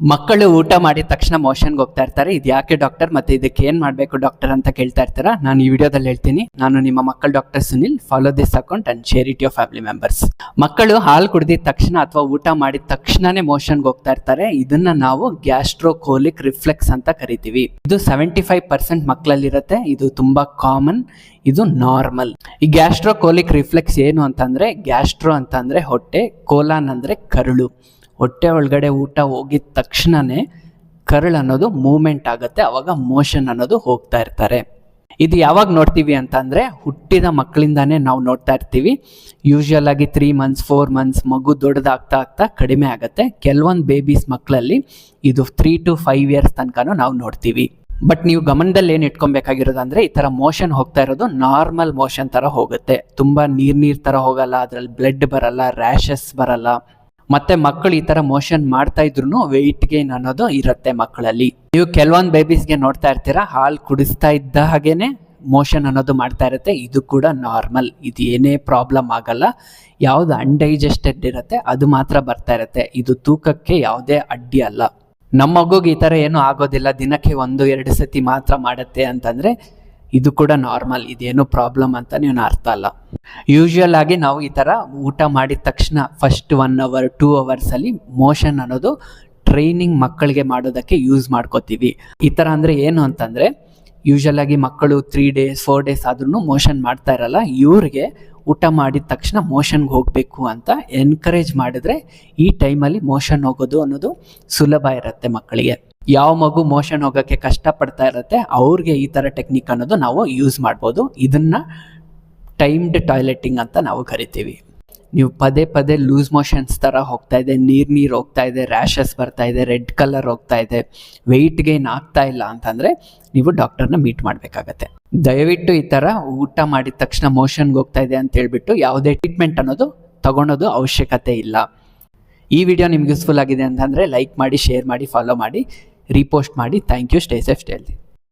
ಮಕ್ಕಳು ಊಟ ಮಾಡಿದ ತಕ್ಷಣ ಮೋಷನ್ಗೆ ಹೋಗ್ತಾ ಇರ್ತಾರೆ. ಇದು ಯಾಕೆ ಡಾಕ್ಟರ್ ಮತ್ತೆ ಇದಕ್ಕೆ ಏನ್ ಮಾಡಬೇಕು ಡಾಕ್ಟರ್ ಅಂತ ಕೇಳ್ತಾ ಇರ್ತಾರ? ನಾನು ಈ ವಿಡಿಯೋದಲ್ಲಿ ಹೇಳ್ತೀನಿ. ನಾನು ನಿಮ್ಮ ಮಕ್ಕಳ doctor Sunil. Follow this account and share it your family members ಮಕ್ಕಳು ಹಾಲು ಕುಡಿದಿದ ತಕ್ಷಣ ಅಥವಾ ಊಟ ಮಾಡಿದ ತಕ್ಷಣನೇ ಮೋಷನ್ಗೆ ಹೋಗ್ತಾ ಇರ್ತಾರೆ. ಇದನ್ನ ನಾವು ಗ್ಯಾಸ್ಟ್ರೋಕೋಲಿಕ್ ರಿಫ್ಲೆಕ್ಸ್ ಅಂತ ಕರಿತೀವಿ. ಇದು ಸೆವೆಂಟಿ ಫೈವ್ ಪರ್ಸೆಂಟ್ ಮಕ್ಕಳಲ್ಲಿರುತ್ತೆ ಇದು ತುಂಬಾ ಕಾಮನ್. ಇದು ನಾರ್ಮಲ್. ಈ ಗ್ಯಾಸ್ಟ್ರೋಕೋಲಿಕ್ ರಿಫ್ಲೆಕ್ಸ್ ಏನು ಅಂತಂದ್ರೆ ಗ್ಯಾಸ್ಟ್ರೋ ಅಂತಂದ್ರೆ ಹೊಟ್ಟೆ, ಕೋಲಾನ್ ಅಂದ್ರೆ ಕರುಳು. ಹೊಟ್ಟೆ ಒಳಗಡೆ ಊಟ ಹೋಗಿದ ತಕ್ಷಣನೇ ಕರಳು ಅನ್ನೋದು ಮೂಮೆಂಟ್ ಆಗುತ್ತೆ, ಅವಾಗ ಮೋಷನ್ ಅನ್ನೋದು ಹೋಗ್ತಾ ಇರ್ತಾರೆ. ಇದು ಯಾವಾಗ ನೋಡ್ತೀವಿ ಅಂತ ಅಂದರೆ ಹುಟ್ಟಿದ ಮಕ್ಕಳಿಂದಾನೇ ನಾವು ನೋಡ್ತಾ ಇರ್ತೀವಿ. ಯೂಶುವಲ್ ಆಗಿ ತ್ರೀ ಮಂತ್ಸ್ ಫೋರ್ ಮಂತ್ಸ್ ಮಗು ದೊಡ್ಡದಾಗ್ತಾ ಆಗ್ತಾ ಕಡಿಮೆ ಆಗುತ್ತೆ. ಕೆಲವೊಂದು ಬೇಬೀಸ್ ಮಕ್ಕಳಲ್ಲಿ ಇದು ತ್ರೀ ಟು ಫೈವ್ ಇಯರ್ಸ್ ತನಕನೂ ನಾವು ನೋಡ್ತೀವಿ. ಬಟ್ ನೀವು ಗಮನದಲ್ಲಿ ಏನು ಇಟ್ಕೊಬೇಕಾಗಿರೋದು ಅಂದರೆ ಈ ಥರ ಮೋಷನ್ ಹೋಗ್ತಾ ಇರೋದು ನಾರ್ಮಲ್ ಮೋಷನ್ ಥರ ಹೋಗುತ್ತೆ. ತುಂಬ ನೀರು ನೀರು ಥರ ಹೋಗಲ್ಲ, ಅದರಲ್ಲಿ ಬ್ಲಡ್ ಬರಲ್ಲ ರ್ಯಾಷಸ್ ಬರಲ್ಲ. ಮತ್ತೆ ಮಕ್ಕಳು ಈ ತರ ಮೋಷನ್ ಮಾಡ್ತಾ ಇದ್ರು ವೆಯ್ಟ್ ಗೇನ್ ಅನ್ನೋದು ಇರುತ್ತೆ ಮಕ್ಕಳಲ್ಲಿ. ನೀವು ಕೆಲವೊಂದು ಬೇಬೀಸ್ಗೆ ನೋಡ್ತಾ ಇರ್ತೀರಾ, ಹಾಲು ಕುಡಿಸ್ತಾ ಇದ್ದ ಹಾಗೇನೆ ಮೋಷನ್ ಅನ್ನೋದು ಮಾಡ್ತಾ ಇರುತ್ತೆ, ಇದು ಕೂಡ ನಾರ್ಮಲ್ ಇದು ಏನೇ ಪ್ರಾಬ್ಲಮ್ ಆಗಲ್ಲ. ಯಾವ್ದು ಅನ್ಡೈಜೆಸ್ಟೆಡ್ ಇರುತ್ತೆ, ಅದು ಮಾತ್ರ ಬರ್ತಾ ಇರುತ್ತೆ, ಇದು ತೂಕಕ್ಕೆ ಯಾವುದೇ ಅಡ್ಡಿ ಅಲ್ಲ. ನಮ್ಮ ಮಗುಗೆ ಈ ಥರ ಏನೂ ಆಗೋದಿಲ್ಲ, ದಿನಕ್ಕೆ ಒಂದು, ಎರಡು ಸತಿ ಮಾತ್ರ ಮಾಡುತ್ತೆ ಅಂತಂದರೆ ಇದು ಕೂಡ ನಾರ್ಮಲ್ ಇದೇನು ಪ್ರಾಬ್ಲಮ್ ಅಂತ ನೀವು ಅರ್ಥ ಅಲ್ಲ. ಯೂಶುವಲ್ ಆಗಿ ನಾವು ಈ ಥರ ಊಟ ಮಾಡಿದ ತಕ್ಷಣ ಫಸ್ಟ್ ಒನ್ ಅವರ್ ಟೂ ಅವರ್ಸಲ್ಲಿ ಮೋಷನ್ ಅನ್ನೋದು ಟ್ರೈನಿಂಗ್ ಮಕ್ಕಳಿಗೆ ಮಾಡೋದಕ್ಕೆ ಯೂಸ್ ಮಾಡ್ಕೋತೀವಿ. ಈ ಥರ ಅಂದರೆ ಏನು ಅಂತಂದರೆ ಯೂಶುವಲ್ ಆಗಿ ಮಕ್ಕಳು ತ್ರೀ ಡೇಸ್ ಫೋರ್ ಡೇಸ್ ಆದ್ರೂ ಮೋಷನ್ ಮಾಡ್ತಾ ಇರಲ್ಲ. ಇವ್ರಿಗೆ ಊಟ ಮಾಡಿದ ತಕ್ಷಣ ಮೋಷನ್ಗೆ ಹೋಗಬೇಕು ಅಂತ ಎನ್ಕರೇಜ್ ಮಾಡಿದ್ರೆ ಈ ಟೈಮಲ್ಲಿ ಮೋಷನ್ ಹೋಗೋದು ಅನ್ನೋದು ಸುಲಭ ಇರುತ್ತೆ ಮಕ್ಕಳಿಗೆ. ಯಾವ ಮಗು ಮೋಷನ್ ಹೋಗೋಕ್ಕೆ ಕಷ್ಟಪಡ್ತಾ ಇರುತ್ತೆ, ಅವ್ರಿಗೆ ಈ ಥರ ಟೆಕ್ನಿಕ್ ಅನ್ನೋದು ನಾವು ಯೂಸ್ ಮಾಡ್ಬೋದು. ಇದನ್ನು ಟೈಮ್ಡ್ ಟಾಯ್ಲೆಟಿಂಗ್ ಅಂತ ನಾವು ಕರಿತೀವಿ. ನೀವು ಪದೇ ಪದೇ ಲೂಸ್ ಮೋಷನ್ಸ್ ಥರ ಹೋಗ್ತಾ ಇದೆ, ನೀರು ನೀರು ಹೋಗ್ತಾ ಇದೆ, ರ್ಯಾಷಸ್ ಬರ್ತಾ ಇದೆ, ರೆಡ್ ಕಲರ್ ಹೋಗ್ತಾ ಇದೆ ವೆಯ್ಟ್ ಗೇನ್ ಆಗ್ತಾ ಇಲ್ಲ ಅಂತಂದರೆ ನೀವು ಡಾಕ್ಟರ್ನ ಮೀಟ್ ಮಾಡಬೇಕಾಗತ್ತೆ. ದಯವಿಟ್ಟು ಈ ಥರ ಊಟ ಮಾಡಿದ ತಕ್ಷಣ ಮೋಷನ್ಗೆ ಹೋಗ್ತಾ ಇದೆ ಅಂತ ಹೇಳ್ಬಿಟ್ಟು ಯಾವುದೇ ಟ್ರೀಟ್ಮೆಂಟ್ ಅನ್ನೋದು ತಗೊಳೋದು ಅವಶ್ಯಕತೆ ಇಲ್ಲ. ಈ ವಿಡಿಯೋ ನಿಮ್ಗೆ ಯೂಸ್ಫುಲ್ ಆಗಿದೆ ಅಂತಂದರೆ ಲೈಕ್ ಮಾಡಿ ಶೇರ್ ಮಾಡಿ ಫಾಲೋ ಮಾಡಿ. ರೀಪೋಸ್ಟ್ ಮಾಡಿ. Thank you stay safe stay healthy